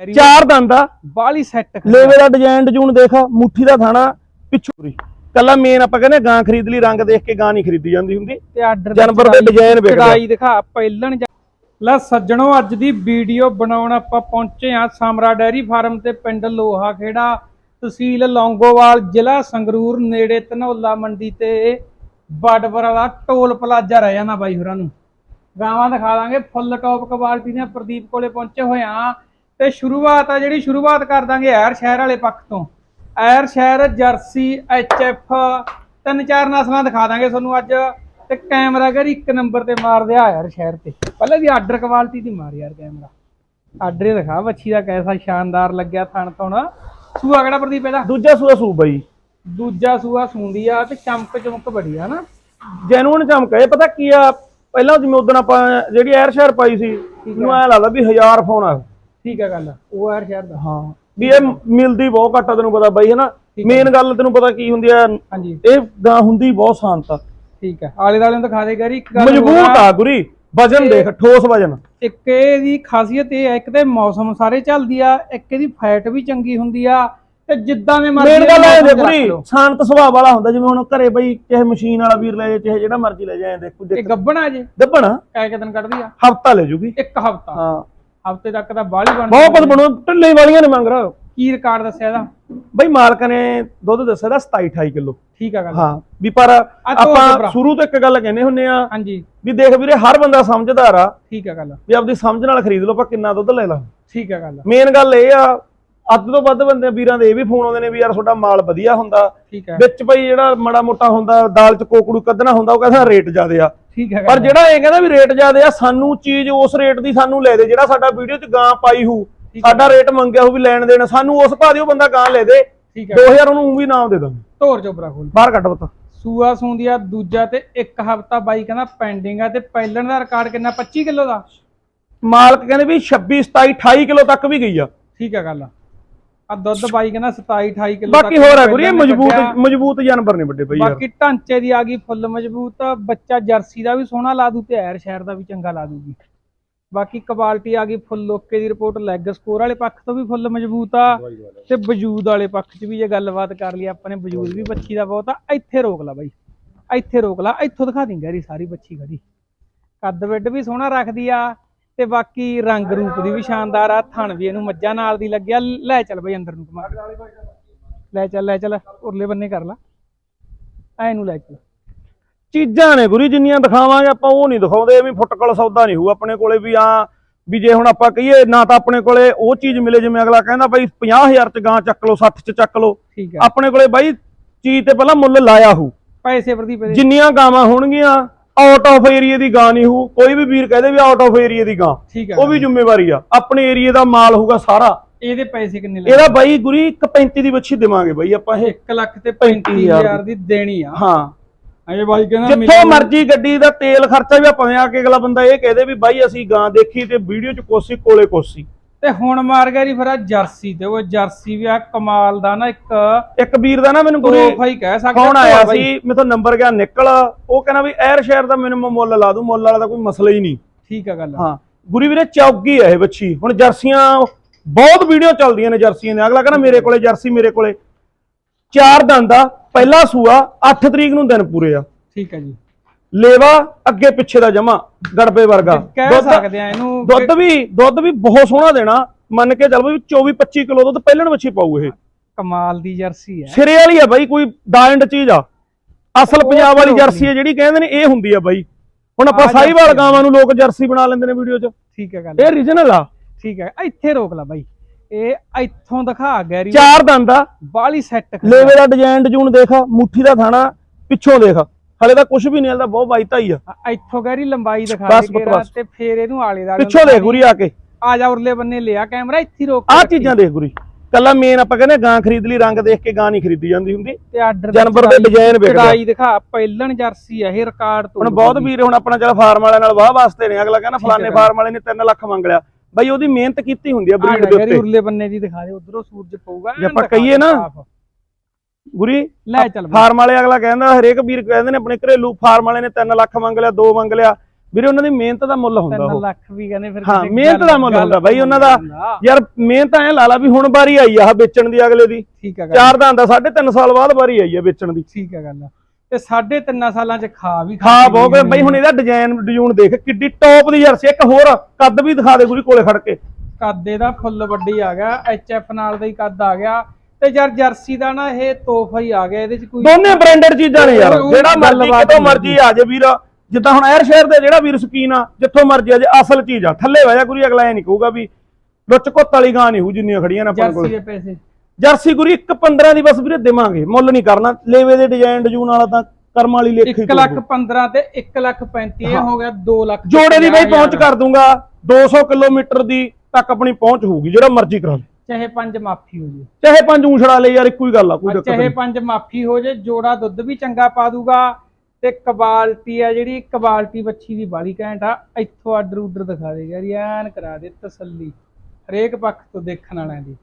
ਚਾਰ ਦੰਦ ਆ। ਬਾਲੀ ਸੈੱਟ ਲੇਵੇ ਦਾ ਡਿਜ਼ਾਈਨ ਡਜੂਨ ਦੇਖ ਮੁੱਠੀ ਦਾ ਥਾਣਾ ਪਿੱਛੋਂ ਕੱਲਾ ਮੇਨ ਆਪਾਂ ਕਹਿੰਦੇ ਗਾਂ ਖਰੀਦ ਲਈ ਰੰਗ ਦੇਖ ਕੇ ਗਾਂ ਨਹੀਂ ਖਰੀਦੀ ਜਾਂਦੀ ਹੁੰਦੀ। ਤੇ ਆਰਡਰ ਜਾਨਵਰ ਦੇ ਡਿਜ਼ਾਈਨ ਵੇਖਦਾ ਕਢਾਈ ਦਿਖਾ ਪਹਿਲਣ ਲੈ ਸੱਜਣੋ ਅੱਜ ਦੀ ਵੀਡੀਓ ਬਣਾਉਣ ਆਪਾਂ ਪਹੁੰਚੇ ਆ ਸਾਮਰਾ ਡੈਰੀ ਫਾਰਮ ਤੇ ਪਿੰਡ ਲੋਹਾ ਖੇੜਾ ਤਹਿਸੀਲ ਲੌਂਗੋਵਾਲ ਜ਼ਿਲ੍ਹਾ ਸੰਗਰੂਰ ਨੇੜੇ ਧਨੌਲਾ ਮੰਡੀ ਤੇ ਬਾਡਵਰ ਵਾਲਾ ਟੋਲ ਪਲਾਜ਼ਾ ਰਹਿ ਜਾਂਦਾ ਬਾਈ ਹੋਰਾਂ ਨੂੰ। ਗਾਵਾਂ ਦਿਖਾ ਦਾਂਗੇ ਫੁੱਲ ਟੌਪ ਕੁਆਲਿਟੀ ਦੀਆਂ ਪ੍ਰਦੀਪ ਕੋਲੇ ਪਹੁੰਚੇ ਹੋਏ ਆ ਤੇ ਸ਼ੁਰੂਆਤ ਆ ਜਿਹੜੀ ਸ਼ੁਰੂਆਤ ਕਰ ਦਾਂਗੇ ਐਰ ਸ਼ਹਿਰ ਵਾਲੇ ਪੱਖ ਤੋਂ। ਐਰ ਸ਼ਹਿਰ ਜਰਸੀ ਐਚਐਫ ਤਿੰਨ ਚਾਰ ਨਸਲਾਂ ਦਿਖਾ ਦਾਂਗੇ ਤੁਹਾਨੂੰ ਅੱਜ। ਤੇ ਕੈਮਰਾ ਕਰ ਇੱਕ ਨੰਬਰ ਤੇ ਮਾਰ ਦਿਆ ਯਾਰ ਸ਼ਹਿਰ ਤੇ। ਪਹਿਲਾਂ ਦੀ ਆਰਡਰ ਕੁਆਲਿਟੀ ਦੀ ਮਾਰ ਯਾਰ ਕੈਮਰਾ। ਆਰਡਰ ਹੀ ਦਿਖਾ ਵੱਛੀ ਦਾ ਕੈਸਾ ਸ਼ਾਨਦਾਰ ਲੱਗਿਆ ਥਣ ਥਣ ਸੂਆ ਕਿਹੜਾ ਪ੍ਰਦੀਪ ਇਹਦਾ? ਦੂਜਾ ਸੂਆ ਸੂ ਬਾਈ। ਦੂਜਾ ਸੂਆ ਸੁੰਦੀ ਆ ਤੇ ਚਮਕ ਚਮਕ ਬੜੀ ਆ ਨਾ। ਜੈਨੂਨ ਚਮਕ ਇਹ ਪਤਾ ਕੀ ਆ? ਪਹਿਲਾਂ ਜਿਵੇਂ ਉਦੋਂ ਆਪਾਂ ਜਿਹੜੀ ਐਰ ਸ਼ਹਿਰ ਪਾਈ ਸੀ ਮੈਨੂੰ ਐ ਲੱਗਦਾ ਵੀ ਹਜ਼ਾਰ ਫੋਨ ਆ। ਠੀਕ ਹੈ ਗੱਲ। ਉਹ ਐਰ ਸ਼ਹਿਰ ਦਾ। ਹਾਂ। ਵੀ ਇਹ ਮਿਲਦੀ ਬਹੁਤ ਘੱਟ ਆ ਤੈਨੂੰ ਪਤਾ ਬਾਈ ਹਨਾ? ਮੇਨ ਗੱਲ ਤੈਨੂੰ ਪਤਾ ਕੀ ਹੁੰਦੀ ਆ ਹਾਂਜੀ। ਇਹ ਗਾਂ ਹੁੰਦੀ ਬਹੁਤ ਸ਼ਾਂਤ ਆ। ਠੀਕ ਹੈ ਆਲੇ ਦਾਲੇ ਨੂੰ ਦਿਖਾ ਦੇ ਗਰੀ ਇੱਕ ਗੱਲ ਮਜ਼ਬੂਤ ਆ। ਗੁਰੀ। ਵਜਨ ਦੇਖ ਠੋਸ ਵਜਨ। ਇੱਕ ਇਹਦੀ ਖਾਸੀਅਤ ਇਹ ਹੈ ਇੱਕ ਤੇ ਮੌਸਮ ਸਾਰੇ ਚੱਲਦੀ ਆ ਇੱਕ ਇਹਦੀ ਫੈਟ ਵੀ ਚੰਗੀ ਹੁੰਦੀ ਆ ਤੇ ਜਿੱਦਾਂ ਦੇ ਮਰਜ਼ੀ ਮੇਨ ਗੱਲ ਇਹ ਜੇ ਲਓ। ਸ਼ਾਂਤ ਸੁਭਾਅ ਵਾਲਾ ਹੁੰਦਾ ਜਿਵੇਂ ਹੁਣ ਘਰੇ ਬਈ ਕਿਸੇ ਮਸ਼ੀਨ ਵਾਲਾ ਵੀਰ ਲੈ ਜਾਏ ਚਾਹੇ ਜਿਹੜਾ ਮਰਜ਼ੀ ਲੈ ਜਾਏ ਦੇਖੋ ਇਹ ਦੇਖ। ਗੱਬਣਾ ਜੇ। ਦੱਬਣ ਕਾਇ ਦਿਨ ਕੱਢਦੀ ਆ। ਹਫਤਾ ਲੈ ਜੂਗੀ। ਇੱਕ ਹਫਤਾ। ਹਾਂ। ਹਫ਼ਤੇ ਤੱਕ ਤਾਂ ਬਾਹਲੀ ਬਣ ਬਹੁਤ ਕੁਝ ਬਣੋ ਢਿੱਲੇ ਵਾਲੀਆਂ ਨੇ ਮੰਗ ਰਹਾ। ਕੀ ਰਿਕਾਰਡ ਦੱਸਿਆ ਇਹਦਾ? ਬਈ ਮਾਲਕ ਨੇ ਦੁੱਧ ਦੱਸਿਆ ਦਾ 27 28 ਕਿਲੋ। ਠੀਕ ਆ ਗੱਲ। ਹਾਂ ਵੀ ਪਰ ਆਪਾਂ। ਸ਼ੁਰੂ ਤੋਂ ਇੱਕ ਗੱਲ ਕਹਿੰਦੇ ਹੁੰਨੇ ਆ ਹਾਂਜੀ। ਵੀ ਦੇਖ ਵੀਰੇ ਹਰ ਬੰਦਾ ਸਮਝਦਾਰ ਆ। ਠੀਕ ਆ ਗੱਲ। ਵੀ ਆਪਦੀ ਸਮਝ ਨਾਲ ਖਰੀਦ ਲਓ ਆਪਾਂ ਕਿੰਨਾ ਦੁੱਧ ਲੈ ਲਾਂ। ਠੀਕ ਆ ਗੱਲ। ਮੇਨ ਗੱਲ ਇਹ ਆ ਅੱਧ ਤੋਂ ਵੱਧ ਬੰਦੇ ਵੀਰਾਂ ਦੇ ਇਹ ਵੀ ਫੋਨ ਆਉਂਦੇ ਨੇ ਵੀ ਯਾਰ ਤੁਹਾਡਾ ਮਾਲ ਵਧੀਆ ਹੁੰਦਾ। ਠੀਕ ਆ ਵਿੱਚ ਬਈ ਜਿਹੜਾ ਮਾੜਾ ਮੋਟਾ ਹੁੰਦਾ ਦਾਲ ਚ ਕੋਕੜੂ ਕੱਢਣਾ ਹੁੰਦਾ ਉਹ ਕਹਿੰਦਾ ਰੇਟ ਜ਼ਿਆਦੇ ਆ। ਠੀਕ ਆ ਪਰ ਜਿਹੜਾ ਇਹ ਕਹਿੰਦਾ ਵੀ ਰੇਟ ਜ਼ਿਆਦੇ ਆ ਸਾਨੂੰ ਚੀਜ਼ ਉਸ ਰੇਟ ਦੀ ਸਾਨੂੰ ਲੈ ਦੇ ਜਿਹੜਾ ਸਾਡਾ ਵੀਡੀਓ 'ਚ ਗਾਂ ਪਾਈ ਹੂ। ਆ। ਸਾਡਾ ਰੇਟ ਮੰਗਿਆ ਹੋ ਵੀ ਲੈਣ ਦੇਣ ਸਾਨੂੰ ਉਸ ਭਾਅ ਦੀ ਉਹ ਬੰਦਾ ਗਾਂ ਲੈ ਦੇ। ਠੀਕ ਆ 2000 ਉਹਨੂੰ ਵੀ ਨਾਮ ਦੇ ਦਾਂਗੇ ਧੋਰ ਚੋਬਰਾ ਖੋਲ ਬਾਹਰ ਕੱਢ ਬਤਾ ਸੂਆ ਸੂੰਦੀ ਆ ਦੂਜਾ ਤੇ ਇੱਕ ਹਫਤਾ ਬਾਈ ਕਹਿੰਦਾ ਪੈਂਡਿੰਗ ਆ ਤੇ ਪਹਿਲਣ ਦਾ ਰਿਕਾਰਡ ਕਿੰਨਾ 25 ਕਿਲੋ ਦਾ? ਮਾਲਕ ਕਹਿੰਦੇ ਵੀ 26 27 28 ਕਿਲੋ ਤੱਕ ਵੀ ਗਈ ਆ। ਠੀਕ ਆ ਗੱਲ ਆ ਦੁੱਧ ਬਾਈ ਕਹਿੰਦਾ 27 28 ਕਿਲੋ ਬਾਕੀ ਹੋਰ ਆ ਗੁਰੀ ਮਜ਼ਬੂਤ। ਮਜ਼ਬੂਤ ਜਾਨਵਰ ਨੇ ਵੱਡੇ ਬਈ ਯਾਰ। ਬਾਕੀ ਢਾਂਚੇ ਦੀ ਆ ਗਈ ਫੁੱਲ ਮਜ਼ਬੂਤ। ਬੱਚਾ ਜਰਸੀ ਦਾ ਵੀ ਸੋਹਣਾ ਲਾ ਦੂ ਤੇ ਐਰ ਸ਼ਹਿਰ ਦਾ ਵੀ ਚੰਗਾ ਲਾ ਦੂਗੀ। ਬਾਕੀ ਕੁਆਲਿਟੀ ਆ ਗਈ ਫੁੱਲ ਲੋਕੇ ਦੀ ਰਿਪੋਰਟ ਲੈਗ ਸਕੋਰ ਵਾਲੇ ਪੱਖ ਤੋਂ ਵੀ ਫੁੱਲ ਮਜ਼ਬੂਤ ਆ। ਤੇ ਵਜੂਦ ਵਾਲੇ ਪੱਖ 'ਚ ਵੀ ਜੇ ਗੱਲਬਾਤ ਕਰ ਲਈ ਆਪਾਂ ਨੇ ਵਜੂਦ ਵੀ ਬੱਚੀ ਦਾ ਬਹੁਤ ਆ। ਇੱਥੇ ਰੋਕ ਲਾ ਬਾਈ। ਇੱਥੇ ਰੋਕ ਲਾ। ਇੱਥੋਂ ਦਿਖਾ ਦਿੰਗਾ ਗਹਿਰੀ ਸਾਰੀ ਬੱਚੀ ਖੜੀ। ਕੱਦ ਵਿੱਡ ਵੀ ਸੋਹਣਾ ਰੱਖਦੀ ਆ। ਤੇ ਬਾਕੀ ਰੰਗ ਰੂਪ ਦੀ ਵੀ ਸ਼ਾਨਦਾਰ ਆ ਥਣ ਵੀ ਇਹਨੂੰ ਮੱਝਾਂ ਨਾਲ ਦੀ ਲੱਗਿਆ ਲੈ ਚੱਲ ਬਈ ਅੰਦਰ ਨੂੰ ਘੁਮਾ ਲੈ ਚੱਲ ਲੈ ਚੱਲ ਉਰਲੇ ਬੰਨੇ ਕਰ ਲਾ। ਐ ਨੂੰ ਲੈ ਚੱਲ। ਚੀਜ਼ਾਂ ਨੇ ਗੁਰੀ ਜਿੰਨੀਆਂ ਦਿਖਾਵਾਂਗੇ ਆਪਾਂ ਉਹ ਨਹੀਂ ਦਿਖਾਉਂਦੇ। ਐਵੇਂ ਫੁੱਟਕਲ ਸੌਦਾ ਨਹੀਂ ਹੋਊ ਆਪਣੇ ਕੋਲੇ ਵੀ ਆ ਵੀ ਜੇ ਹੁਣ ਆਪਾਂ ਕਹੀਏ ਨਾ ਤਾਂ ਆਪਣੇ ਕੋਲੇ ਉਹ ਚੀਜ਼ ਮਿਲੇ ਜਿਵੇਂ ਅਗਲਾ ਕਹਿੰਦਾ ਬਾਈ 50000 ਚ ਗਾਂ ਚੱਕ ਲਓ 60 ਚ ਚੱਕ ਲਓ। ਆਪਣੇ ਕੋਲੇ ਬਾਈ ਚੀਜ਼ ਤੇ ਪਹਿਲਾਂ ਮੁੱਲ ਲਾਇਆ ਹੋਊ। ਪੈਸੇ ਪ੍ਰਦੀਪ ਇਹਦੇ ਜਿੰਨੀਆਂ ਗਾਵਾਂ ਹੋਣਗੀਆਂ ਆਊਟ ਆਫ ਏਰੀਆ ਦੀ ਗਾਂ ਨਹੀਂ ਹੋਊ। ਕੋਈ ਵੀ ਵੀਰ ਕਹਦੇ ਵੀ ਆਊਟ ਆਫ ਏਰੀਆ ਦੀ ਗਾਂ। ਠੀਕ ਉਹ ਵੀ ਜ਼ਿੰਮੇਵਾਰੀ ਆ। ਆਪਣੇ ਏਰੀਆ ਦਾ ਮਾਲ ਹੋਊਗਾ ਸਾਰਾ। ਇਹਦੇ ਪੈਸੇ ਕਿੰਨੇ ਲੱਗੇ ਇਹਦਾ ਬਾਈ ਗੁਰੀ 135 ਦੀ ਬੱਚੀ ਦੇਵਾਂਗੇ ਬਾਈ ਆਪਾਂ ਇਹ। 1 ਲੱਖ ਤੇ 35,000 35000 ਦੀ ਦੇਣੀ ਆ। ਹਾਂ। ਅਜੇ ਬਾਈ ਕਹਿੰਦਾ ਜਿੱਥੋਂ ਮਰਜ਼ੀ ਗੱਡੀ ਦਾ ਤੇਲ ਖਰਚਾ ਵੀ ਆਪਾਂ ਆ ਕੇ ਅਗਲਾ ਬੰਦਾ ਇਹ ਕਹਦੇ ਵੀ ਬਾਈ ਅਸੀਂ ਗਾਂ ਦੇਖੀ ਤੇ ਵੀਡੀਓ ਚ ਕੋਸੀ ਕੋਲੇ ਕੋਸੀ। ਤੇ ਹੁਣ ਮਾਰ ਗਿਆ ਜੀ ਫਿਰ ਆ ਜਰਸੀ ਤੇ ਉਹ ਜਰਸੀ ਵੀ ਆ ਕਮਾਲ ਦਾ ਨਾ ਇੱਕ ਇੱਕ ਵੀਰ ਦਾ ਨਾ ਮੈਨੂੰ ਗੁਰੀ ਤੋਹਫਾ ਹੀ ਕਹਿ ਸਕਦੇ ਫੋਨ ਆ ਆਇਆ। ਸੀ ਮੇਥੋਂ ਨੰਬਰ ਗਿਆ ਨਿਕਲ ਉਹ ਕਹਿੰਦਾ ਵੀ ਐਰ ਸ਼ਹਿਰ ਦਾ ਮੈਨੂੰ ਮੈਂ ਮੁੱਲ ਲਾ ਦੂੰ ਮੁੱਲ ਵਾਲਾ ਦਾ ਕੋਈ ਮਸਲਾ ਹੀ ਨਹੀਂ। ਠੀਕ ਆ ਗੱਲ ਹਾਂ ਗੁਰੀ ਵੀਰੇ ਚੌਕੀ ਹੈ ਇਹ ਬੱਚੀ ਹੁਣ ਜਰਸੀਆਂ ਬਹੁਤ ਵੀਡੀਓ ਚੱਲਦੀਆਂ ਨੇ ਜਰਸੀਆਂ ਦੇ ਅਗਲਾ ਕਹਿੰਦਾ ਮੇਰੇ ਕੋਲੇ ਜਰਸੀ ਮੇਰੇ ਕੋਲੇ। ਚਾਰ ਦੰਦ ਆ ਪਹਿਲਾ ਸੂਆ 8 ਤਰੀਕ ਨੂੰ ਦਿਨ ਪੂਰੇ ਆ। ਠੀਕ ਆ ਜੀ। ਲੇਵਾ ਅੱਗੇ ਪਿੱਛੇ ਦਾ ਜਮਾ ਗੜਬੇ ਵਰਗਾ। ਕਹਿ ਦੁੱਧ- ਸਕਦੇ ਆ ਇਹਨੂੰ ਦੁੱਧ ਵੀ ਦੁੱਧ ਵੀ ਬਹੁਤ ਸੋਹਣਾ ਦੇਣਾ। ਮੰਨ ਕੇ ਚੱਲ ਵੀ 24 25 ਕਿਲੋ ਦੁੱਧ ਪਹਿਲਣ ਬੱਚੀ ਪਾਊ ਇਹ। ਕਮਾਲ ਦੀ ਜਰਸੀ ਹੈ। ਸਿਰੇ ਵਾਲੀ ਆ ਬਾਈ ਕੋਈ ਡਾਇੰਡ ਚੀਜ਼ ਆ। ਅਸਲ ਪੰਜਾਬ ਵਾਲੀ ਜਰਸੀ ਆ ਜਿਹੜੀ ਕਹਿੰਦੇ ਨੇ ਇਹ ਹੁੰਦੀ ਆ ਬਾਈ। ਹੁਣ ਆਪਾਂ ਆ। ਗਾਵਾਂ ਨੂੰ ਲੋਕ ਜਰਸੀ ਬਣਾ ਲੈਂਦੇ ਨੇ ਵੀਡੀਓ 'ਚ। ਠੀਕ ਆ ਗੱਲ ਇਹ ਰੀਜਨਲ ਆ। ਠੀਕ ਹੈ ਇੱਥੇ ਰੋਕ ਲਾ ਬਾਈ। ਇਹ ਇੱਥੋਂ ਦਿਖਾ ਗੈਰੀ। ਚਾਰ ਦੰਦ ਆ। ਬਾਲੀ ਸੈੱਟ ਲੇਵੇ ਦਾ ਡਿਜ਼ਾਈਨ ਡਜੂਨ ਦੇਖ ਮੁੱਠੀ ਦਾ ਥਾਣਾ ਪਿੱਛੋਂ ਦੇਖ। ਹਲੇ ਤਾਂ ਕੁਝ ਵੀ ਨਹੀਂ ਹਲਦਾ ਬਹੁਤ ਬਾਈ ਧਾਈ ਆ। ਇੱਥੋਂ ਗੈਰੀ ਲੰਬਾਈ ਦਿਖਾ ਬਸ, ਦੇ ਬਸ। ਤੇ ਫੇਰ ਇਹਨੂੰ ਆਲੇ ਦਾਲੇ ਪਿੱਛੋਂ ਦੇਖ ਗੁਰੀ ਆ ਕੇ। ਆ ਜਾ ਉਰਲੇ ਬੰਨੇ ਲਿਆ ਕੈਮਰਾ ਇੱਥੇ ਹੀ ਰੋਕ ਕੇ ਆਹ ਰੱਖੀ। ਚੀਜ਼ਾਂ ਦੇਖ ਗੁਰੀ। ਕੱਲਾ ਮੇਨ ਆਪਾਂ ਕਹਿੰਦੇ ਗਾਂ ਖਰੀਦ ਲਈ ਰੰਗ ਦੇਖ ਕੇ ਗਾਂ ਨਹੀਂ ਖਰੀਦੀ ਜਾਂਦੀ ਹੁੰਦੀ। ਤੇ ਆਰਡਰ ਜਾਨਵਰ ਦੇ ਡਿਜ਼ਾਈਨ ਵੇਖਦਾ ਕਢਾਈ ਦਿਖਾ ਪਹਿਲਣ ਜਰਸੀ ਆ ਇਹ ਰਿਕਾਰਡ ਤੋਂ ਹੁਣ ਬਹੁਤ ਵੀਰ ਹੁਣ ਆਪਣਾ ਚੱਲ ਫਾਰਮ ਵਾਲਿਆਂ ਨਾਲ ਵਾਹ ਵਾਸਤੇ ਨੇ ਅਗਲਾ ਕਹਿੰਦਾ ਹੈ ਫਲਾਣੇ। ਫਾਰਮ ਵਾਲੇ ਨੇ 3 ਲੱਖ ਮੰਗ ਲਿਆ। ਬਾਈ ਉਹਦੀ ਮਿਹਨਤ ਕੀਤੀ ਹੁੰਦੀ ਆ ਬਰੀਡ ਦੇ ਗੈਰੀ ਉੱਤੇ। ਉਰਲੇ ਬੰਨੇ ਦੀ ਦਿਖਾ ਦੇ ਉਧਰੋਂ ਸੂਰਜ ਪਊਗਾ ਜੇ ਐਨ ਆਪਾਂ ਦਿਖਾ ਕਹੀਏ ਨਾ, ਸਾਫ਼। ਗੁਰੀ ਲੈ ਚੱਲ। ਫਾਰਮ ਵਾਲੇ ਅਗਲਾ ਕਹਿੰਦਾ ਹਰੇਕ ਵੀਰ ਕਹਿੰਦੇ ਨੇ ਆਪਣੇ ਘਰੇਲੂ ਫਾਰਮ ਵਾਲੇ ਨੇ 3 ਲੱਖ ਮੰਗ ਲਿਆ 2 ਮੰਗ ਲਿਆ। ਵੀਰੇ ਉਹਨਾਂ ਦੀ ਮਿਹਨਤ ਦਾ ਮੁੱਲ ਹੁੰਦਾ 3 ਉਹ। ਲੱਖ ਵੀ ਕਹਿੰਦੇ ਫਿਰ ਹਾਂ ਮਿਹਨਤ ਦਾ ਮੁੱਲ ਹੁੰਦਾ ਬਾਈ ਉਹਨਾਂ ਦਾ ਹੁੰਦਾ। ਯਾਰ ਮਿਹਨਤ ਐ ਲਾ ਲਾ ਵੀ ਹੁਣ ਵਾਰੀ ਆਈ ਆ ਵੇਚਣ ਦੀ ਅਗਲੇ ਦੀ। ਠੀਕ ਆ ਗੱਲ। ਚਾਰ ਦਾ ਸਾਢੇ ਤਿੰਨ ਸਾਲ ਬਾਅਦ ਵਾਰੀ ਆਈ ਆ ਵੇਚਣ ਦੀ। ਠੀਕ ਆ ਗੱਲ। ਤੇ ਸਾਢੇ ਤਿੰਨਾਂ ਸਾਲਾਂ ਚ ਖਾ ਵੀ ਖਾ ਬਹੁਤ ਬਈ ਹੁਣ ਇਹਦਾ ਡਿਜ਼ਾਈਨ ਡਿਜ਼ੂਨ ਦੇਖ ਕਿੱਡੀ ਟੌਪ ਦੀ ਜਰਸੀ ਇੱਕ ਹੋਰ ਕੱਦ ਵੀ ਦਿਖਾ ਦੇ ਗੁਰੀ ਕੋਲੇ ਖੜ ਕੇ। ਕੱਦ ਇਹਦਾ ਫੁੱਲ ਵੱਡੀ ਆ ਗਿਆ ਐਚਐਫ ਨਾਲ ਦਾ ਹੀ ਕੱਦ ਆ ਗਿਆ। ਤੇ ਯਾਰ ਜਰਸੀ ਦਾ ਨਾ ਇਹ ਤੋਹਫਾ ਹੀ ਆ ਗਿਆ ਇਹਦੇ ਚ ਕੋਈ ਦੋਨੇ ਬ੍ਰਾਂਡਡ ਚੀਜ਼ਾਂ ਨੇ ਯਾਰ ਜਿਹੜਾ ਮਰਜ਼ੀ ਕਿਤੋਂ ਮਰਜ਼ੀ ਆ ਜੇ ਵੀਰ ਜਿੱਦਾਂ ਹੁਣ 에ਅਰ ਸ਼ੇਅਰ ਦੇ ਜਿਹੜਾ ਵੀਰ ਸਕੀਨ ਆ ਜਿੱਥੋਂ ਮਰਜ਼ੀ ਆ ਜੇ ਅਸਲ ਚੀਜ਼ ਆ ਥੱਲੇ ਵਜਾ ਗੁਰੀ ਅਗਲਾ ਇਹ ਨਹੀਂ ਕਹੂਗਾ ਵੀ ਲੁੱਚ ਕੁੱਤ ਵਾਲੀ ਗਾਂ ਨਹੀਂ ਹੂ ਜਿੰਨੀਆਂ ਖੜੀਆਂ ਨੇ ਆਪਣੇ ਜਰਸੀ ਕੋਲ। ਦੇ ਪੈਸੇ। ਜਰਸੀ ਗੁਰੀ 1 15 ਦੀ ਬਸ ਵੀਰੇ ਦੇਵਾਂਗੇ ਮੁੱਲ ਨਹੀਂ ਕਰਨਾ ਲੇਵੇ ਦੇ ਡਿਜ਼ਾਈਨ ਡਿਜ਼ੂਨ ਵਾਲਾ ਤਾਂ ਕਰਮ ਵਾਲੀ ਲੇਖੀ 1 ਲੱਖ 15 ਤੇ 1 ਲੱਖ 35 ਇਹ ਹੋ। ਗਿਆ 2 ਲੱਖ ਜੋੜੇ ਦੀ ਬਈ ਪਹੁੰਚ। ਕਰ ਦੂੰਗਾ 200 ਕਿਲੋਮੀਟਰ ਦੀ ਤੱਕ ਆਪਣੀ ਪਹੁੰਚ ਹੋਊਗੀ ਜਿਹੜਾ ਮਰਜ਼ੀ ਕਰਾ ਲੈ। ਚਾਹੇ ਪੰਜ ਮਾਫੀ ਹੋ ਜੇ। ਚਾਹੇ ਪੰਜ ਊਂਛੜਾ ਲੈ ਯਾਰ ਇੱਕੋ ਹੀ ਗੱਲ ਆ ਕੋਈ ਦਿੱਕਤ ਚਾਹੇ ਨਹੀਂ। ਪੰਜ ਮਾਫੀ ਹੋ ਜੇ ਜੋੜਾ ਦੁੱਧ ਵੀ ਚੰਗਾ ਪਾ ਦੂਗਾ ਤੇ ਕਬਾਲਟੀ ਆ ਜਿਹੜੀ ਕਬਾਲਟੀ ਬੱਚੀ ਦੀ ਬਾਲੀ ਘੈਂਟ ਆ ਇੱਥੋਂ ਆਰਡਰ ਉਡਰ ਦਿਖਾ ਦੇ ਯਾਰ ਐਨ ਕਰਾ ਦੇ ਤਸੱਲੀ ਹਰੇਕ ਪੱਖ ਤੋਂ ਦੇਖਣ ਵਾਲਿਆਂ ਦੀ।